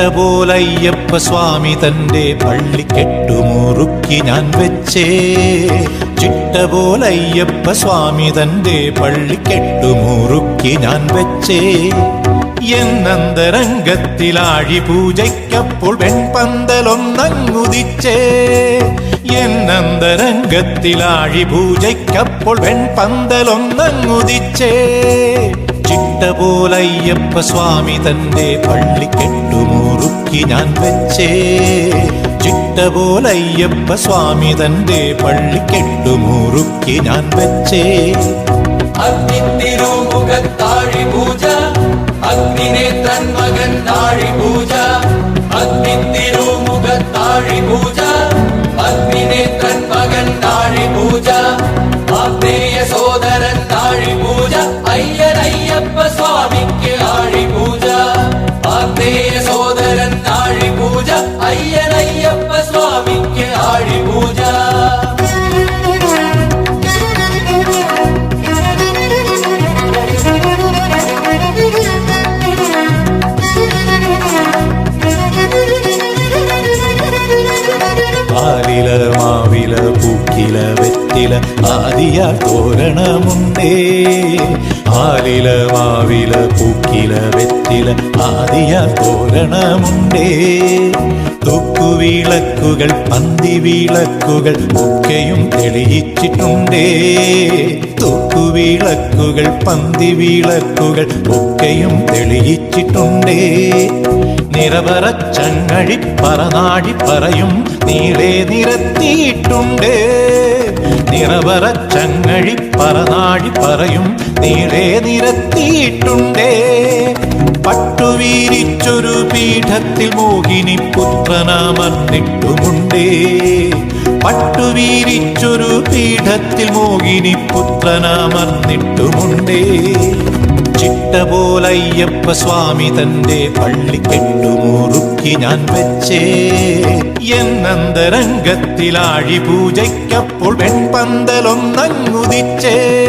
ചിട്ടപോലയ്യപ്പ സ്വാമി തന്റെ പള്ളിക്കെട്ടുമുറുക്കി ഞാൻ വെച്ചേ. ചിട്ടപോലയ്യപ്പ സ്വാമി തന്റെ പള്ളിക്കെട്ടുമുറുക്കി ഞാൻ വെച്ചേ. എന്നന്തരംഗത്തിലാഴി പൂജയ്ക്കപ്പോൾ വെൺപന്തലൊന്നങ്ങുദിച്ചേ എന്നന്തരംഗത്തിലാഴി പൂജയ്ക്കപ്പോൾ വെൺപന്തലൊന്നങ്ങുദിച്ചേ ചിട്ടപോലയ്യപ്പ സ്വാമി തന്റെ പള്ളിക്കെട്ടുമുറുക്കി ഞാൻ വെച്ചേ. ചിട്ടപോലയ്യപ്പ സ്വാമി തന്റെ പള്ളിക്കെട്ടുമുറുക്കി ഞാൻ വെച്ചേ. അഗ്നിത്തിരുമുഖത്താഴി പൂജ മാവില പൂക്കില വെറ്റില ആദിയ തോരണമുണ്ടേ. ആലില മാവില പൂക്കില വെറ്റില ആദിയ തോരണമുണ്ടേ. തൂക്കുവിളക്കുകൾ പന്തിവിളക്കുകൾ ഒക്കെയും തെളിയിച്ചിട്ടുണ്ടേ. തൂക്കുവിളക്കുകൾ പന്തിവിളക്കുകൾ ഒക്കെയും തെളിയിച്ചിട്ടുണ്ടേ. നിറവറ ചങ്ങഴി പറനാടി പറയും നീളെ നിറവറ ചങ്ങഴി പറനാടി പറയും നീളെ നിരത്തിയിട്ടുണ്ട്. പട്ടുവീരിച്ചൊരു പീഠത്തിൽ മോഹിനി പുത്രനാമർന്നിട്ടുമുണ്ടേ പട്ടുവീരിച്ചൊരു പീഠത്തിൽ മോഹിനി പുത്രനാമർന്നിട്ടുമുണ്ടേ ചിട്ടപോലയ്യപ്പ സ്വാമി തന്റെ പള്ളിക്കെട്ടുമുറുക്കി ഞാൻ വെച്ചേ. എന്നന്തരംഗത്തിലാഴി പൂജയ്ക്കപ്പോൾ വെൺപന്തലൊന്നങ്ങുദിച്ചേ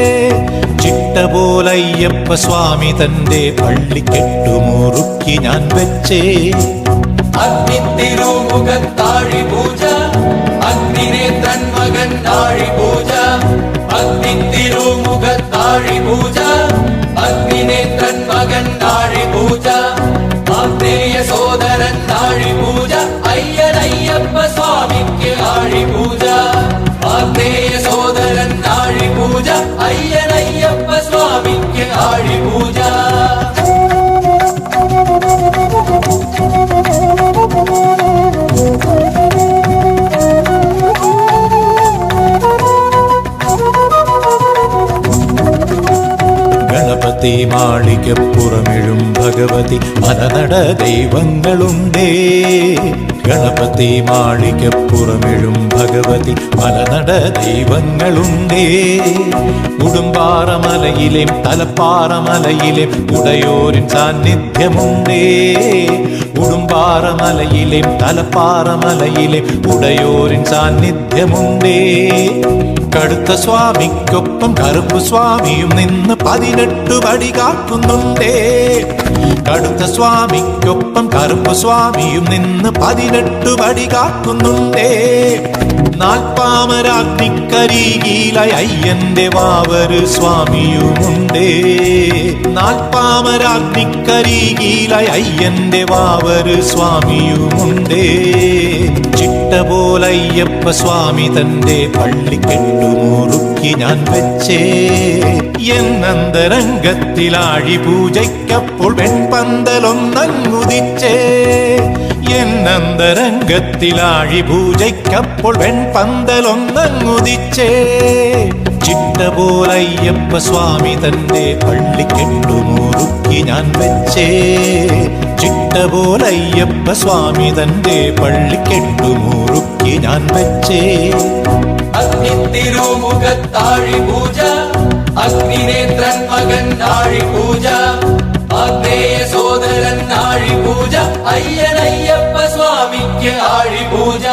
ചിട്ടപോലയ്യപ്പ സ്വാമി തന്റെ പള്ളിക്കെട്ടുമുറുക്കി ഞാൻ വെച്ചേ. അഗ്നിത്തിരുമുഖത്താഴി ഗണപതി മാളികപ്പുറമിഴും ഭഗവതി മലനട ദൈവങ്ങളുണ്ടേ ഗണപതി മാളികപ്പുറമിഴും ഭഗവതി മലനട ദൈവങ്ങളുണ്ടേ ഉടുമ്പാറമലയിലെ തലപ്പാറമലയിലെ ഉടയോരിൻ സാന്നിധ്യമുണ്ടേ ഉടുമ്പാറമലയിലെ തലപ്പാറമലയിലെ ഉടയോരിൻ സാന്നിധ്യമുണ്ടേ കടുത്ത സ്വാമിക്കൊപ്പം കറുപ്പ് സ്വാമിയും നിന്ന് പതിനെട്ട് പടി കാക്കുന്നുണ്ടേ. കടുത്ത സ്വാമിക്കൊപ്പം കറുപ്പ് സ്വാമിയും നിന്ന് പതിനെട്ട് പടി കാക്കുന്നുണ്ടേ. നാൽപ്പാമരാഗ്നിക്കരികിലായി അയ്യന്റെ വാവര് സ്വാമിയുമുണ്ടേ. നാൽപ്പാമരാഗ്നിക്കരികിലായി അയ്യന്റെ വാവര് സ്വാമിയുമുണ്ടേ. ചിട്ടപോലയ്യപ്പ സ്വാമി തന്റെ പള്ളിക്കെട്ടുമുറുക്കി ഞാൻ വെച്ചേ. എന്നന്തരംഗത്തിലാഴി പൂജയ്ക്കപ്പോൾ വെൺപന്തലൊന്നങ്ങുദിച്ചേ എന്നന്തരംഗത്തിലാഴി പൂജയ്ക്കപ്പോൾ വെൺപന്തലൊന്നങ്ങുദിച്ചേ ചിട്ടപോലയ്യപ്പ സ്വാമി തന്റെ പള്ളിക്കെട്ടുമുറുക്കി ഞാൻ വെച്ചേ. ചിട്ടപോലയ്യപ്പ സ്വാമി തന്റെ പള്ളിക്കെട്ടുമുറുക്കി ഞാൻ വെച്ചേ. അഗ്നിത്തിരുമുഖത്താഴി പൂജ അഗ്നിനേത്രൻ മകൻ താഴി പൂജ ആഗ്നേയ സോദരൻ താഴി പൂജ അയ്യനയ്യപ്പ സ്വാമിക്ക് ആഴി പൂജ